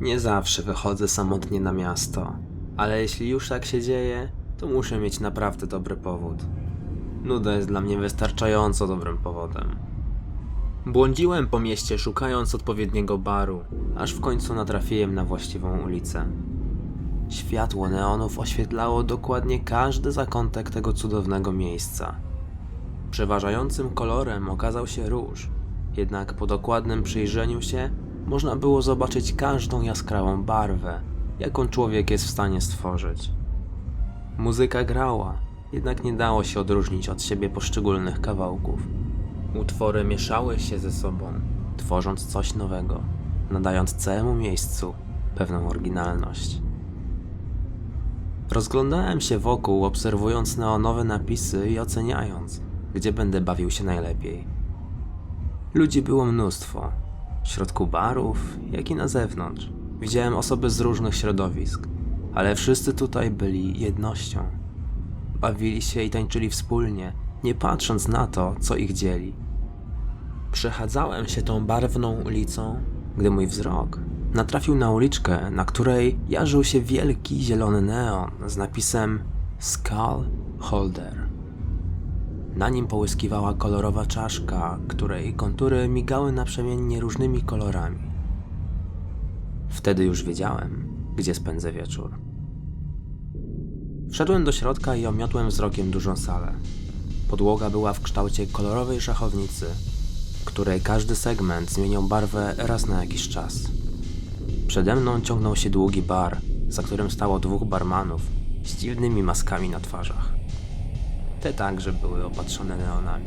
Nie zawsze wychodzę samotnie na miasto, ale jeśli już tak się dzieje, to muszę mieć naprawdę dobry powód. Nuda jest dla mnie wystarczająco dobrym powodem. Błądziłem po mieście szukając odpowiedniego baru, aż w końcu natrafiłem na właściwą ulicę. Światło neonów oświetlało dokładnie każdy zakątek tego cudownego miejsca. Przeważającym kolorem okazał się róż, jednak po dokładnym przyjrzeniu się można było zobaczyć każdą jaskrawą barwę, jaką człowiek jest w stanie stworzyć. Muzyka grała, jednak nie dało się odróżnić od siebie poszczególnych kawałków. Utwory mieszały się ze sobą, tworząc coś nowego, nadając całemu miejscu pewną oryginalność. Rozglądałem się wokół, obserwując neonowe napisy i oceniając, gdzie będę bawił się najlepiej. Ludzi było mnóstwo, w środku barów, jak i na zewnątrz. Widziałem osoby z różnych środowisk, ale wszyscy tutaj byli jednością. Bawili się i tańczyli wspólnie, nie patrząc na to, co ich dzieli. Przechadzałem się tą barwną ulicą, gdy mój wzrok natrafił na uliczkę, na której jarzył się wielki zielony neon z napisem Skull Holder. Na nim połyskiwała kolorowa czaszka, której kontury migały naprzemiennie różnymi kolorami. Wtedy już wiedziałem, gdzie spędzę wieczór. Wszedłem do środka i omiotłem wzrokiem dużą salę. Podłoga była w kształcie kolorowej szachownicy, której każdy segment zmieniał barwę raz na jakiś czas. Przede mną ciągnął się długi bar, za którym stało dwóch barmanów z dziwnymi maskami na twarzach. Te także były opatrzone neonami,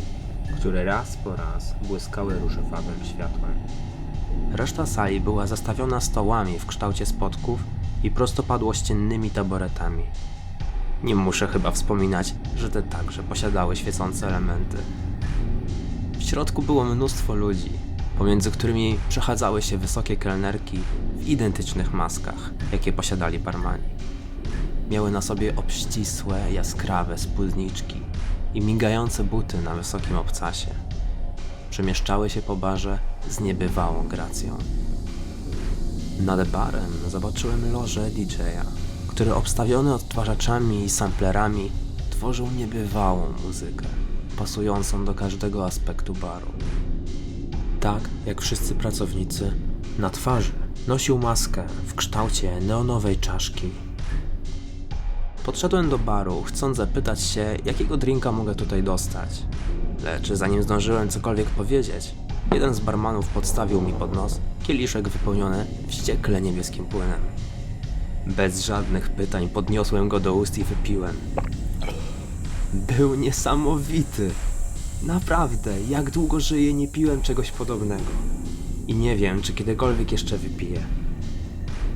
które raz po raz błyskały różowawym światłem. Reszta sali była zastawiona stołami w kształcie spotków i prostopadłościennymi taboretami. Nie muszę chyba wspominać, że te także posiadały świecące elementy. W środku było mnóstwo ludzi, pomiędzy którymi przechadzały się wysokie kelnerki w identycznych maskach, jakie posiadali barmani. Miały na sobie obścisłe, jaskrawe spódniczki i migające buty na wysokim obcasie. Przemieszczały się po barze z niebywałą gracją. Nad barem zobaczyłem lożę DJ-a, który obstawiony odtwarzaczami i samplerami tworzył niebywałą muzykę, pasującą do każdego aspektu baru. Tak jak wszyscy pracownicy, na twarzy nosił maskę w kształcie neonowej czaszki. Podszedłem do baru, chcąc zapytać się, jakiego drinka mogę tutaj dostać. Lecz zanim zdążyłem cokolwiek powiedzieć, jeden z barmanów podstawił mi pod nos kieliszek wypełniony wściekle niebieskim płynem. Bez żadnych pytań podniosłem go do ust i wypiłem. Był niesamowity. Naprawdę, jak długo żyję, nie piłem czegoś podobnego. I nie wiem, czy kiedykolwiek jeszcze wypiję.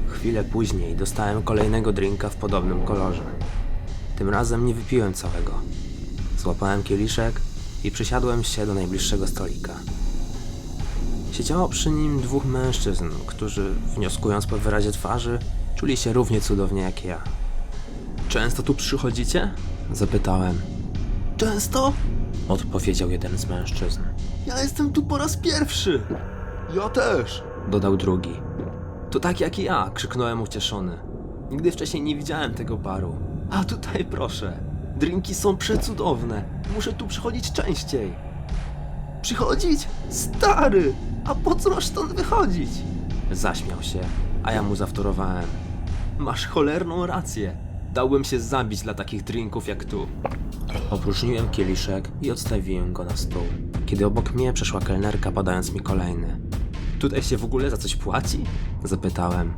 Chwilę później dostałem kolejnego drinka w podobnym kolorze. Tym razem nie wypiłem całego. Złapałem kieliszek i przysiadłem się do najbliższego stolika. Siedziało przy nim dwóch mężczyzn, którzy, wnioskując po wyrazie twarzy, czuli się równie cudownie jak ja. Często tu przychodzicie? Zapytałem. Często? Odpowiedział jeden z mężczyzn. Ja jestem tu po raz pierwszy. Ja też. Dodał drugi. To tak jak i ja, krzyknąłem ucieszony. Nigdy wcześniej nie widziałem tego baru. A tutaj proszę. Drinki są przecudowne. Muszę tu przychodzić częściej. Przychodzić? Stary! A po co masz stąd wychodzić? Zaśmiał się, a ja mu zawtórowałem. Masz cholerną rację. Dałbym się zabić dla takich drinków jak tu. Opróżniłem kieliszek i odstawiłem go na stół, kiedy obok mnie przeszła kelnerka podając mi kolejny. Tutaj się w ogóle za coś płaci? Zapytałem.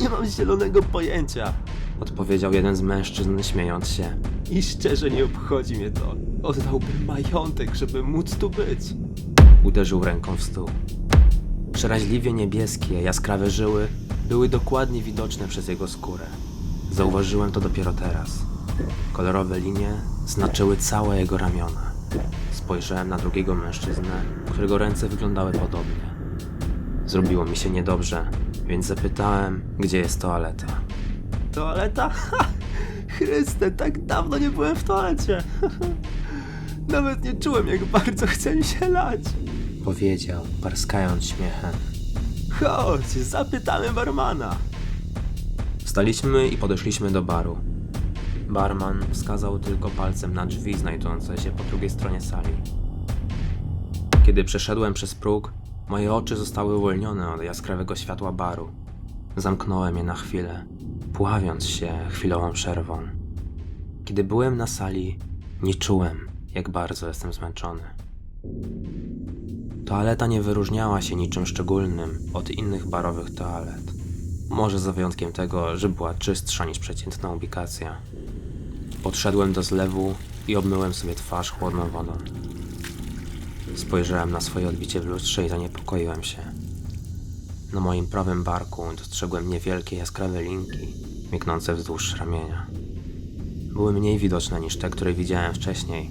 Nie mam zielonego pojęcia. Odpowiedział jeden z mężczyzn śmiejąc się. I szczerze nie obchodzi mnie to. Oddałbym majątek, żeby móc tu być. Uderzył ręką w stół. Przeraźliwie niebieskie, jaskrawe żyły były dokładnie widoczne przez jego skórę. Zauważyłem to dopiero teraz. Kolorowe linie znaczyły całe jego ramiona. Spojrzałem na drugiego mężczyznę, którego ręce wyglądały podobnie. Zrobiło mi się niedobrze, więc zapytałem, gdzie jest toaleta. Toaleta? Ha! Chryste, tak dawno nie byłem w toalecie. Nawet nie czułem, jak bardzo chce mi się lać. Powiedział, parskając śmiechem. Chodź, zapytamy barmana. Wstaliśmy i podeszliśmy do baru. Barman wskazał tylko palcem na drzwi znajdujące się po drugiej stronie sali. Kiedy przeszedłem przez próg, moje oczy zostały uwolnione od jaskrawego światła baru. Zamknąłem je na chwilę, pławiąc się chwilową przerwą. Kiedy byłem na sali, nie czułem, jak bardzo jestem zmęczony. Toaleta nie wyróżniała się niczym szczególnym od innych barowych toalet. Może za wyjątkiem tego, że była czystsza niż przeciętna ubikacja. Podszedłem do zlewu i obmyłem sobie twarz chłodną wodą. Spojrzałem na swoje odbicie w lustrze i zaniepokoiłem się. Na moim prawym barku dostrzegłem niewielkie jaskrawe linki, mignące wzdłuż ramienia. Były mniej widoczne niż te, które widziałem wcześniej,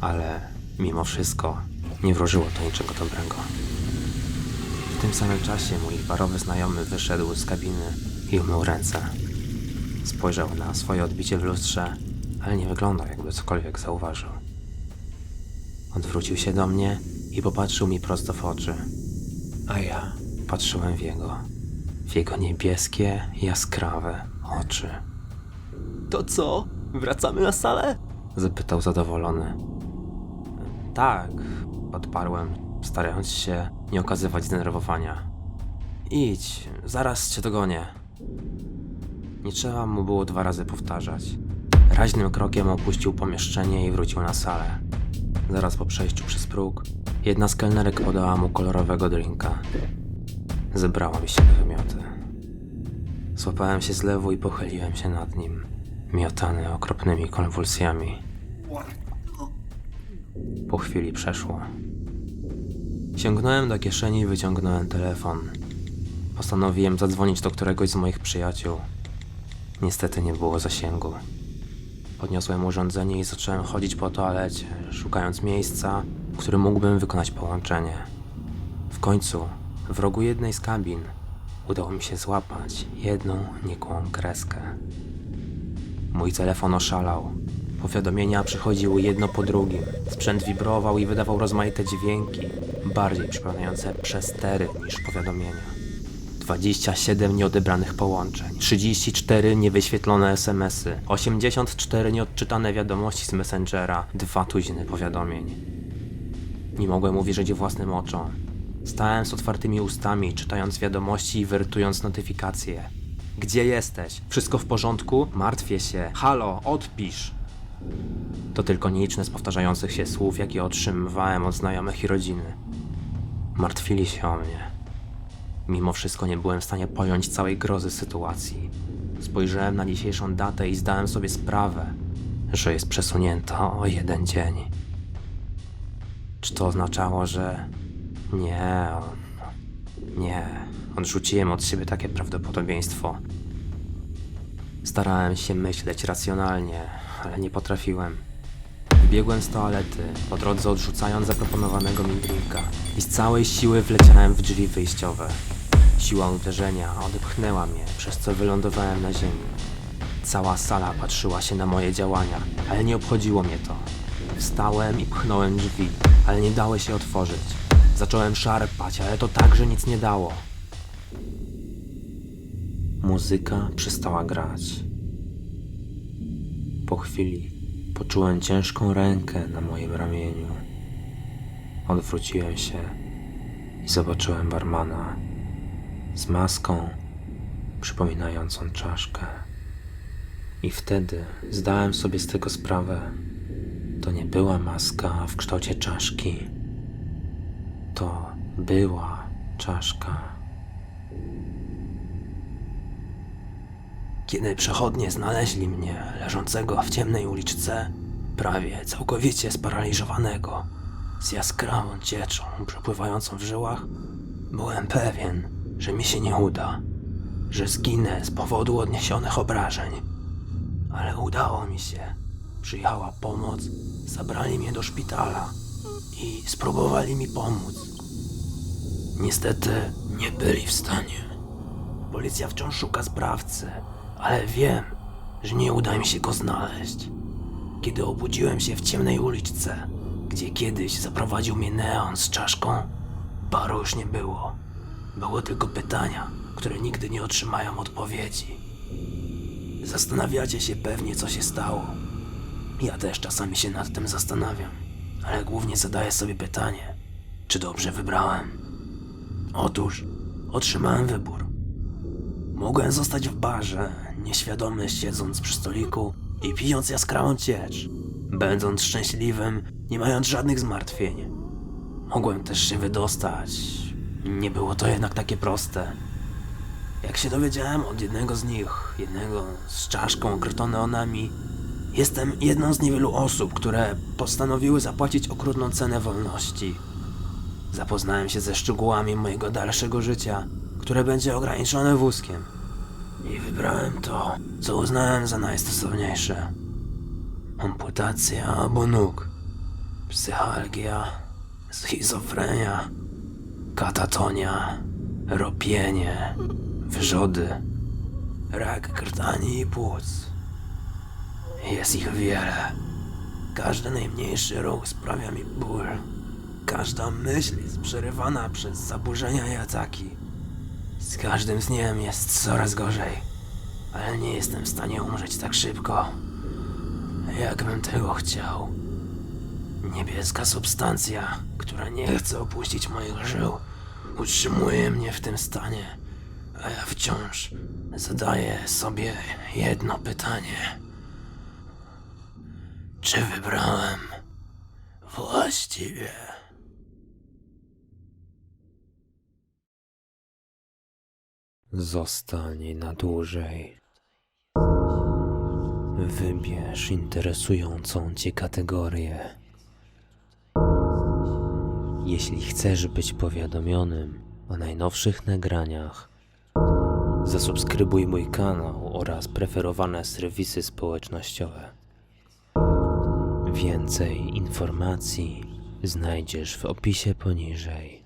ale mimo wszystko nie wróżyło to niczego dobrego. W tym samym czasie mój barowy znajomy wyszedł z kabiny i umył ręce. Spojrzał na swoje odbicie w lustrze, ale nie wyglądał jakby cokolwiek zauważył. Odwrócił się do mnie i popatrzył mi prosto w oczy. A ja patrzyłem w jego, w jego niebieskie, jaskrawe oczy. To co? Wracamy na salę? Zapytał zadowolony. Tak, odparłem, starając się nie okazywać zdenerwowania. Idź, zaraz cię dogonię. Nie trzeba mu było dwa razy powtarzać. Raźnym krokiem opuścił pomieszczenie i wrócił na salę. Zaraz po przejściu przez próg, jedna z kelnerek podała mu kolorowego drinka. Zebrało mi się do wymioty. Złapałem się z lewu i pochyliłem się nad nim, miotany okropnymi konwulsjami. Po chwili przeszło. Sięgnąłem do kieszeni i wyciągnąłem telefon. Postanowiłem zadzwonić do któregoś z moich przyjaciół. Niestety nie było zasięgu. Podniosłem urządzenie i zacząłem chodzić po toalecie, szukając miejsca, w którym mógłbym wykonać połączenie. W końcu, w rogu jednej z kabin, udało mi się złapać jedną nikłą kreskę. Mój telefon oszalał. Powiadomienia przychodziły jedno po drugim. Sprzęt wibrował i wydawał rozmaite dźwięki, bardziej przypominające przestery niż powiadomienia. 27 nieodebranych połączeń, 34 niewyświetlone SMS-y, 84 nieodczytane wiadomości z Messengera, dwa tuziny powiadomień. Nie mogłem uwierzyć własnym oczom. Stałem z otwartymi ustami, czytając wiadomości i wertując notyfikacje. Gdzie jesteś? Wszystko w porządku? Martwię się. Halo, odpisz! To tylko nieliczne z powtarzających się słów, jakie otrzymywałem od znajomych i rodziny. Martwili się o mnie. Mimo wszystko nie byłem w stanie pojąć całej grozy sytuacji. Spojrzałem na dzisiejszą datę i zdałem sobie sprawę, że jest przesunięta o jeden dzień. Czy to oznaczało, że nie, nie, odrzuciłem od siebie takie prawdopodobieństwo. Starałem się myśleć racjonalnie, ale nie potrafiłem. Biegłem z toalety, po drodze odrzucając zaproponowanego mi drinka i z całej siły wleciałem w drzwi wyjściowe. Siła uderzenia odepchnęła mnie, przez co wylądowałem na ziemi. Cała sala patrzyła się na moje działania, ale nie obchodziło mnie to. Wstałem i pchnąłem drzwi, ale nie dały się otworzyć. Zacząłem szarpać, ale to także nic nie dało. Muzyka przestała grać. Po chwili poczułem ciężką rękę na moim ramieniu. Odwróciłem się i zobaczyłem barmana z maską przypominającą czaszkę. I wtedy zdałem sobie z tego sprawę. To nie była maska w kształcie czaszki. To była czaszka. Kiedy przechodnie znaleźli mnie leżącego w ciemnej uliczce, prawie całkowicie sparaliżowanego, z jaskrawą cieczą przepływającą w żyłach, byłem pewien, że mi się nie uda, że zginę z powodu odniesionych obrażeń. Ale udało mi się. Przyjechała pomoc, zabrali mnie do szpitala i spróbowali mi pomóc. Niestety nie byli w stanie. Policja wciąż szuka sprawcy, ale wiem, że nie uda mi się go znaleźć. Kiedy obudziłem się w ciemnej uliczce, gdzie kiedyś zaprowadził mnie neon z czaszką, baru już nie było. Było tylko pytania, które nigdy nie otrzymają odpowiedzi. Zastanawiacie się pewnie, co się stało. Ja też czasami się nad tym zastanawiam, ale głównie zadaję sobie pytanie, czy dobrze wybrałem. Otóż otrzymałem wybór. Mogłem zostać w barze, nieświadomy siedząc przy stoliku i pijąc jaskrawą ciecz, będąc szczęśliwym, nie mając żadnych zmartwień. Mogłem też się wydostać. Nie było to jednak takie proste. Jak się dowiedziałem od jednego z nich, jednego z czaszką okrytą neonami, jestem jedną z niewielu osób, które postanowiły zapłacić okrutną cenę wolności. Zapoznałem się ze szczegółami mojego dalszego życia, które będzie ograniczone wózkiem. I wybrałem to, co uznałem za najstosowniejsze. Amputacja obu nóg, psychalgia, schizofrenia, katatonia, ropienie, wrzody, rak krtani i płuc. Jest ich wiele. Każdy najmniejszy ruch sprawia mi ból. Każda myśl jest przerywana przez zaburzenia i ataki. Z każdym dniem jest coraz gorzej, ale nie jestem w stanie umrzeć tak szybko, jakbym tego chciał. Niebieska substancja, która nie chce opuścić moich żył, utrzymuje mnie w tym stanie, a ja wciąż zadaję sobie jedno pytanie. Czy wybrałem właściwie? Zostań na dłużej. Wybierz interesującą cię kategorię. Jeśli chcesz być powiadomionym o najnowszych nagraniach, zasubskrybuj mój kanał oraz preferowane serwisy społecznościowe. Więcej informacji znajdziesz w opisie poniżej.